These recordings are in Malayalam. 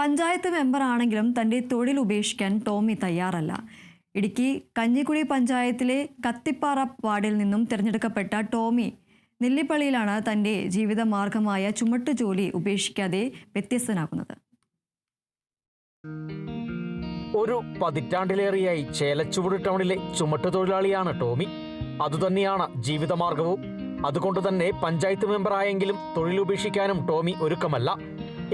പഞ്ചായത്ത് മെമ്പറാണെങ്കിലും തന്റെ തൊഴിൽ ഉപേക്ഷിക്കാൻ ടോമി തയ്യാറല്ല. ഇടുക്കി കഞ്ഞിക്കുഴി പഞ്ചായത്തിലെ കത്തിപ്പാറ വാർഡിൽ നിന്നും തിരഞ്ഞെടുക്കപ്പെട്ട ടോമി നെല്ലിപ്പള്ളിയിലാണ് തന്റെ ജീവിതമാർഗമായ ചുമട്ടുജോലി ഉപേക്ഷിക്കാതെ വ്യത്യസ്തനാകുന്നത്. ഒരു പതിറ്റാണ്ടിലേറെയായി ചേലച്ചുവട് ടൗണിലെ ചുമട്ടുതൊഴിലാളിയാണ് ടോമി. അതുതന്നെയാണ് ജീവിതമാർഗവും. അതുകൊണ്ട് തന്നെ പഞ്ചായത്ത് മെമ്പറായെങ്കിലും തൊഴിലുപേക്ഷിക്കാനും ടോമി ഒരുക്കമല്ല.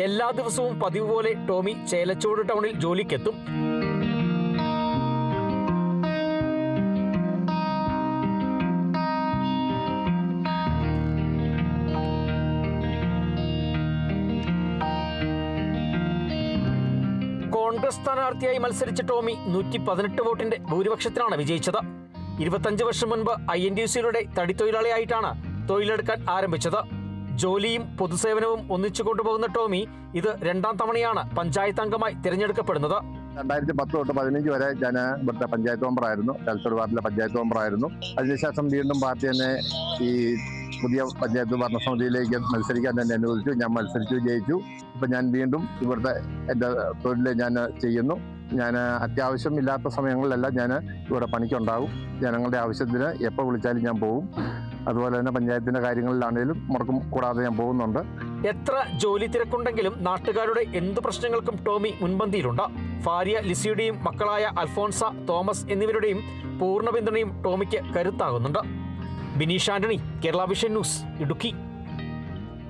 എല്ലാ ദിവസവും പതിവ് പോലെ ടോമി ചേലച്ചോട് ടൗണിൽ ജോലിക്കെത്തും. കോൺഗ്രസ് സ്ഥാനാർത്ഥിയായി മത്സരിച്ച ടോമി നൂറ്റി പതിനെട്ട് വോട്ടിന്റെ ഭൂരിപക്ഷത്തിനാണ് വിജയിച്ചത്. ഇരുപത്തഞ്ച് വർഷം മുൻപ് ഐ എൻ ഡി സിയുടെ തടിത്തൊഴിലാളിയായിട്ടാണ് തൊഴിലെടുക്കാൻ ആരംഭിച്ചത്. ജോലിയും പൊതുസേവനവും ഒന്നിച്ചു കൊണ്ടുപോകുന്ന ടോമി ഇത് രണ്ടാം തവണയാണ് പഞ്ചായത്ത് അംഗമായി തിരഞ്ഞെടുക്കപ്പെടുന്നത്. രണ്ടായിരത്തി പത്ത് തൊട്ട് പതിനഞ്ച് വരെ ഞാൻ ഇവിടുത്തെ പഞ്ചായത്ത് മെമ്പറായിരുന്നു ചാലത്തോട് വാർഡിലെ പഞ്ചായത്ത് മെമ്പറായിരുന്നു അതിനുശേഷം വീണ്ടും പാർട്ടി എന്നെ ഈ പുതിയ പഞ്ചായത്ത് ഭരണസമിതിയിലേക്ക് മത്സരിക്കാൻ തന്നെ അനുവദിച്ചു. ഞാൻ മത്സരിച്ചു ജയിച്ചു. ഇപ്പം ഞാൻ വീണ്ടും ഇവിടുത്തെ എന്റെ തൊഴിൽ ഞാൻ ചെയ്യുന്നു. ഞാൻ അത്യാവശ്യം ഇല്ലാത്ത സമയങ്ങളിലെല്ലാം ഞാൻ ഇവിടെ പണിക്കുണ്ടാവും ജനങ്ങളുടെ ആവശ്യത്തിന് എപ്പോൾ വിളിച്ചാലും ഞാൻ പോകും അതുപോലെ തന്നെ പഞ്ചായത്തിന്റെ കാര്യങ്ങളിലാണെങ്കിലും മുടക്കം കൂടാതെ ഞാൻ പോകുന്നുണ്ട്. എത്ര ജോലി തിരക്കുണ്ടെങ്കിലും നാട്ടുകാരുടെ എന്തു പ്രശ്നങ്ങൾക്കും ടോമി മുൻപന്തിയിലുണ്ട്. ഭാര്യ ലിസിയുടെയും മക്കളായ അൽഫോൺസ തോമസ് എന്നിവരുടെയും പൂർണ പിന്തുണയും ടോമിക്ക് കരുത്താകുന്നുണ്ട്. Binish Antony Kerala vision news Idukki.